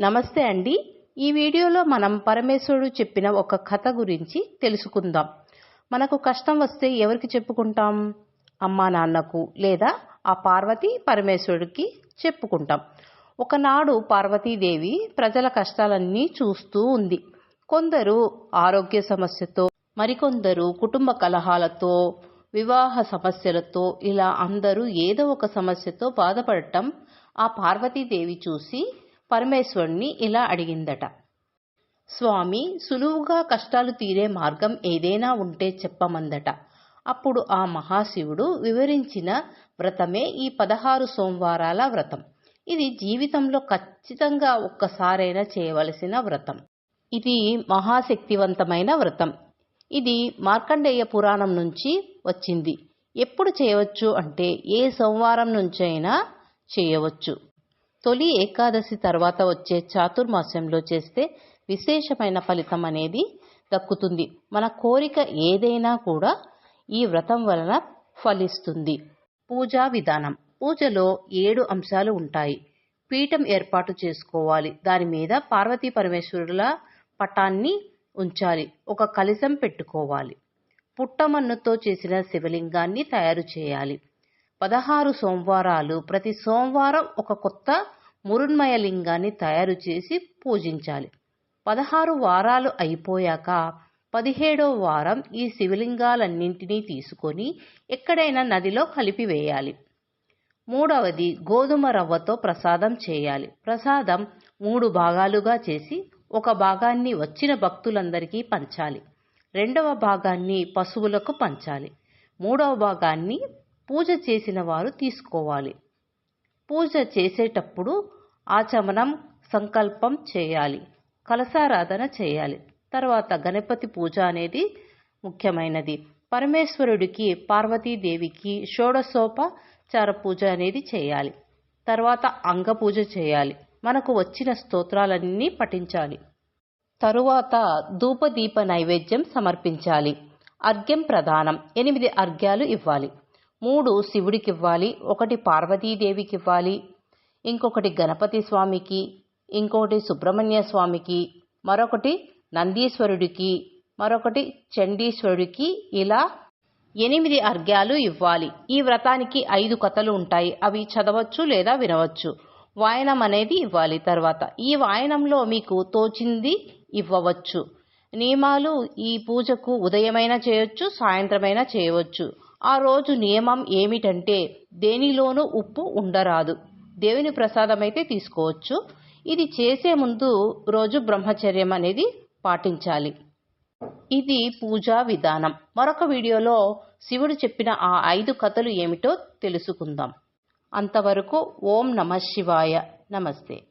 నమస్తే అండి. ఈ వీడియోలో మనం పరమేశ్వరుడు చెప్పిన ఒక కథ గురించి తెలుసుకుందాం. మనకు కష్టం వస్తే ఎవరికి చెప్పుకుంటాం? అమ్మా నాన్నకు లేదా ఆ పార్వతి పరమేశ్వరుడికి చెప్పుకుంటాం. ఒకనాడు పార్వతీదేవి ప్రజల కష్టాలన్నీ చూస్తూ ఉంది. కొందరు ఆరోగ్య సమస్యతో మరికొందరు కుటుంబ కలహాలతో వివాహ సమస్యలతో ఇలా అందరూ ఏదో ఒక సమస్యతో బాధపడటం ఆ పార్వతీదేవి చూసి పరమేశ్వరుణ్ణి ఇలా అడిగిందట. స్వామి సులువుగా కష్టాలు తీరే మార్గం ఏదైనా ఉంటే చెప్పమందట. అప్పుడు ఆ మహాశివుడు వివరించిన వ్రతమే ఈ పదహారు సోమవారాల వ్రతం. ఇది జీవితంలో ఖచ్చితంగా ఒక్కసారైనా చేయవలసిన వ్రతం. ఇది మహాశక్తివంతమైన వ్రతం. ఇది మార్కండేయ పురాణం నుంచి వచ్చింది. ఎప్పుడు చేయవచ్చు అంటే ఏ సోమవారం నుంచైనా చేయవచ్చు. తొలి ఏకాదశి తర్వాత వచ్చే చాతుర్మాస్యంలో చేస్తే విశేషమైన ఫలితం అనేది దక్కుతుంది. మన కోరిక ఏదైనా కూడా ఈ వ్రతం వలన ఫలిస్తుంది. పూజా విధానం. పూజలో ఏడు అంశాలు ఉంటాయి. పీఠం ఏర్పాటు చేసుకోవాలి. దాని మీద పార్వతీ పరమేశ్వరుల పటాన్ని ఉంచాలి. ఒక కలశం పెట్టుకోవాలి. పుట్టమన్నుతో చేసిన శివలింగాన్ని తయారు చేయాలి. పదహారు సోమవారాలు ప్రతి సోమవారం ఒక కొత్త మురున్మయ లింగాన్ని తయారు చేసి పూజించాలి. పదహారు వారాలు అయిపోయాక పదిహేడో వారం ఈ శివలింగాలన్నింటినీ తీసుకొని ఎక్కడైనా నదిలో కలిపివేయాలి మూడవది గోధుమ రవ్వతో ప్రసాదం చేయాలి. ప్రసాదం మూడు భాగాలుగా చేసి ఒక భాగాన్ని వచ్చిన భక్తులందరికీ పంచాలి. రెండవ భాగాన్ని పశువులకు పంచాలి. మూడవ భాగాన్ని పూజ చేసిన వారు తీసుకోవాలి. పూజ చేసేటప్పుడు ఆచమనం సంకల్పం చేయాలి. కలసారాధన చేయాలి. తర్వాత గణపతి పూజ అనేది ముఖ్యమైనది. పరమేశ్వరుడికి పార్వతీదేవికి షోడశోపచార పూజ అనేది చేయాలి. తర్వాత అంగ పూజ చేయాలి. మనకు వచ్చిన స్తోత్రాలన్నీ పఠించాలి. తరువాత ధూపదీప నైవేద్యం సమర్పించాలి. అర్ఘ్యం ప్రధానం ఎనిమిది అర్ఘ్యాలు ఇవ్వాలి. మూడు శివుడికి ఇవ్వాలి ఒకటి పార్వతీదేవికి ఇవ్వాలి ఇంకొకటి గణపతి స్వామికి ఇంకొకటి సుబ్రహ్మణ్య స్వామికి మరొకటి నందీశ్వరుడికి మరొకటి చండీశ్వరుడికి ఇలా ఎనిమిది అర్ఘ్యాలు ఇవ్వాలి. ఈ వ్రతానికి ఐదు కథలు ఉంటాయి. అవి చదవచ్చు లేదా వినవచ్చు. వాయనం అనేది ఇవ్వాలి. తర్వాత ఈ వాయనంలో మీకు తోచింది ఇవ్వవచ్చు. నియమాలు ఈ పూజకు ఉదయమైనా చేయొచ్చు సాయంత్రమైనా చేయవచ్చు. ఆ రోజు నియమం ఏమిటంటే దేనిలోనూ ఉప్పు ఉండరాదు. దేవుని ప్రసాదం అయితే తీసుకోవచ్చు. ఇది చేసే ముందు రోజు బ్రహ్మచర్యం అనేది పాటించాలి. ఇది పూజా విధానం. మరొక వీడియోలో శివుడు చెప్పిన ఆ ఐదు కథలు ఏమిటో తెలుసుకుందాం. అంతవరకు ఓం నమ శివాయ. నమస్తే.